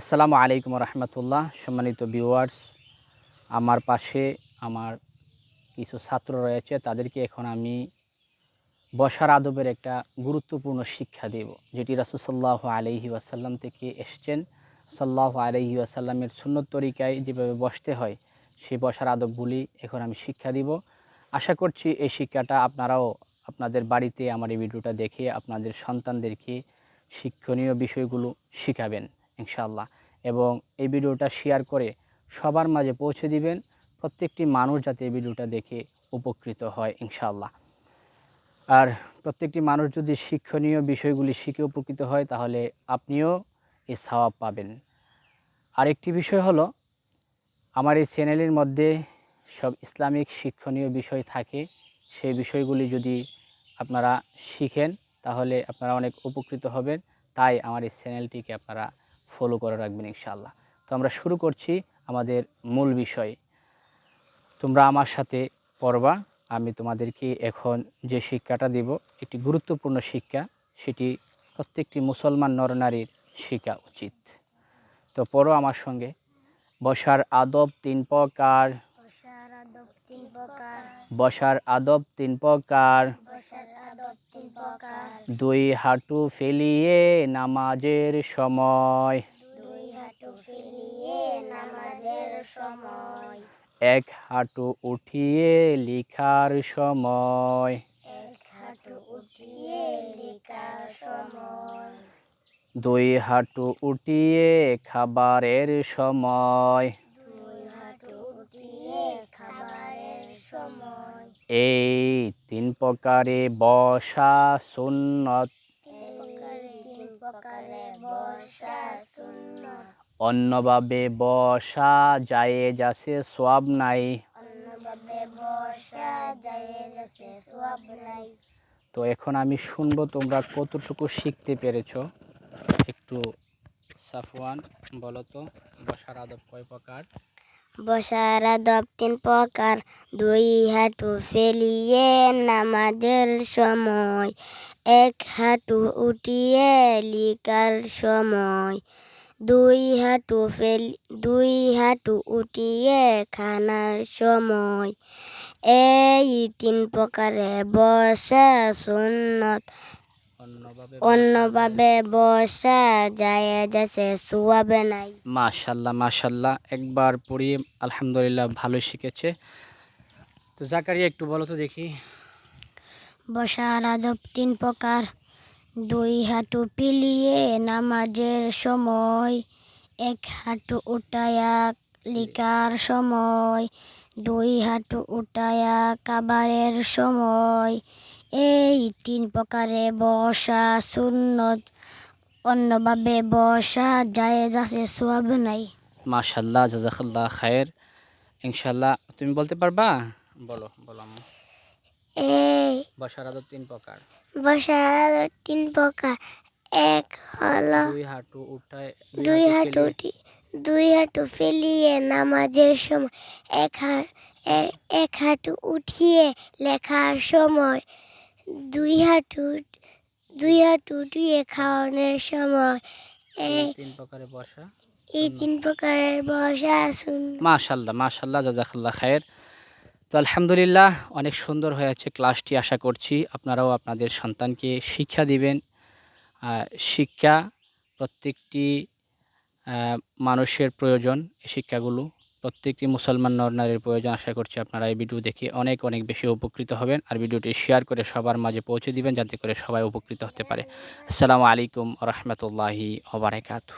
আসসালামু আলাইকুম রহমতুল্লাহ। সম্মানিত ভিউয়ার্স আমার পাশে আমার কিছু ছাত্র রয়েছে, তাদেরকে এখন আমি বসার আদবের একটা গুরুত্বপূর্ণ শিক্ষা দেব, যেটি রাসুসাল্লাহ আলহি ওয়াসাল্লাম থেকে এসছেন। সাল্লাহ আলহি ওয়াসাল্লামের সুন্নত তরিকায় যেভাবে বসতে হয় সেই বসার আদবগুলি এখন আমি শিক্ষা দিব। আশা করছি এই শিক্ষাটা আপনারাও আপনাদের বাড়িতে আমার এই ভিডিওটা দেখে আপনাদের সন্তানদেরকে শিক্ষণীয় বিষয়গুলো শিখাবেন। ইনশাআল্লাহ। এবং এই ভিডিওটা শেয়ার করে সবার মাঝে পৌঁছে দিবেন, প্রত্যেকটি মানুষ যাতে এই ভিডিওটা দেখে উপকৃত হয় ইনশাল্লাহ আর প্রত্যেকটি মানুষ যদি শিক্ষণীয় বিষয়গুলি শিখে উপকৃত হয়, তাহলে আপনিও এই সওয়াব পাবেন। আরেকটি বিষয় হলো, আমার এই চ্যানেলের মধ্যে সব ইসলামিক শিক্ষণীয় বিষয় থাকে, সেই বিষয়গুলি যদি আপনারা শিখেন, তাহলে আপনারা অনেক উপকৃত হবেন। তাই আমার এই চ্যানেলটিকে আপনারা ফলো করে রাখবেন ইনশাআল্লাহ। তো আমরা শুরু করছি আমাদের মূল বিষয়। তোমরা আমার সাথে পড়বা আমি তোমাদেরকে এখন যে শিক্ষাটা দিব একটি গুরুত্বপূর্ণ শিক্ষা সেটি প্রত্যেকটি মুসলমান নরনারীর শিক্ষা উচিত। তো পড়ো আমার সঙ্গে। বসার আদব তিন প্রকার। বসার আদব তিন প্রকার। দুই হাঁটু ফেলিয়ে নামাজের সময়। এক হাঁটু উঠিয়ে লেখার সময়। দুই হাঁটু উঠিয়ে খাবারের সময়। এই তিন প্রকারে বসা সুন্নত। অন্যভাবে বসা যায় যাচ্ছে সব নাই। তো এখন আমি শুনব তোমরা কতটুকু শিখতে পেরেছ। একটু সাফওয়ান, বলো তো, বসার আদব কয় প্রকার? বসার আদব তিন প্রকার, দুই হাঁটু ফেলিয়ে নামাজের সময়, এক হাঁটু উঠিয়ে লিকার সময়, দুই হাঁটু ফেল, দুই হাঁটু উঠিয়ে খানার সময়। এই তিন প্রকারে বসা সুন্নত অন্যভাবে বসা। যায় যাচ্ছে সুয়াবে নাই। মাশাল্লাহ মাশাল্লাহ। একবার পড়িয়ে আলহামদুলিল্লাহ ভালো শিখেছে। তো জাকারিয়া একটু বলো তো দেখি। বসার আদব তিন প্রকার। দুই হাঁটু পিলিয়ে নামাজের সময় এক হাঁটু উঠায়া লিকার সময় দুই হাঁটু উঠায়া কাবারের সময় এই তিন প্রকারে বসা সুন্নত অন্যভাবে বসা যায় যাচ্ছে সোয়াব নাই। মাশাল্লাহ জাজাকাল্লাহ খায়ের। ইনশাল্লাহ তুমি বলতে পারবা? বলো বলো। এই বসার তিন প্রকার। বসার তিন প্রকার। এক হলো দুই হাঁটু উঠায় দুই হাঁটু উঠি দুই হাঁটু ফেলিয়ে নামাজের সময়। এক এক হাঁটু উঠিয়ে লেখার সময়। দুই হাঁটু দুই হাঁটু উঠিয়ে খাওয়ানোর সময় তিন প্রকারে বসা এই তিন প্রকারের বসা আসুন মাশাল্লাহ মাশাল্লাহ জাজাকাল্লাহ খায়ের। তো আলহামদুলিল্লাহ অনেক সুন্দর হয়েছে ক্লাসটি আশা করছি আপনারাও আপনাদের সন্তানকে শিক্ষা দিবেন। শিক্ষা প্রত্যেকটি মানুষের প্রয়োজন এই শিক্ষাগুলো। প্রত্যেকটি মুসলমান নর নারীর প্রয়োজন আশা করছি আপনারা এই ভিডিও দেখে অনেক অনেক বেশি উপকৃত হবেন আর ভিডিওটি শেয়ার করে সবার মাঝে পৌঁছে দিবেন যাতে করে সবাই উপকৃত হতে পারে। আসসালামু আলাইকুম রহমতুল্লাহি ওবরাকাতু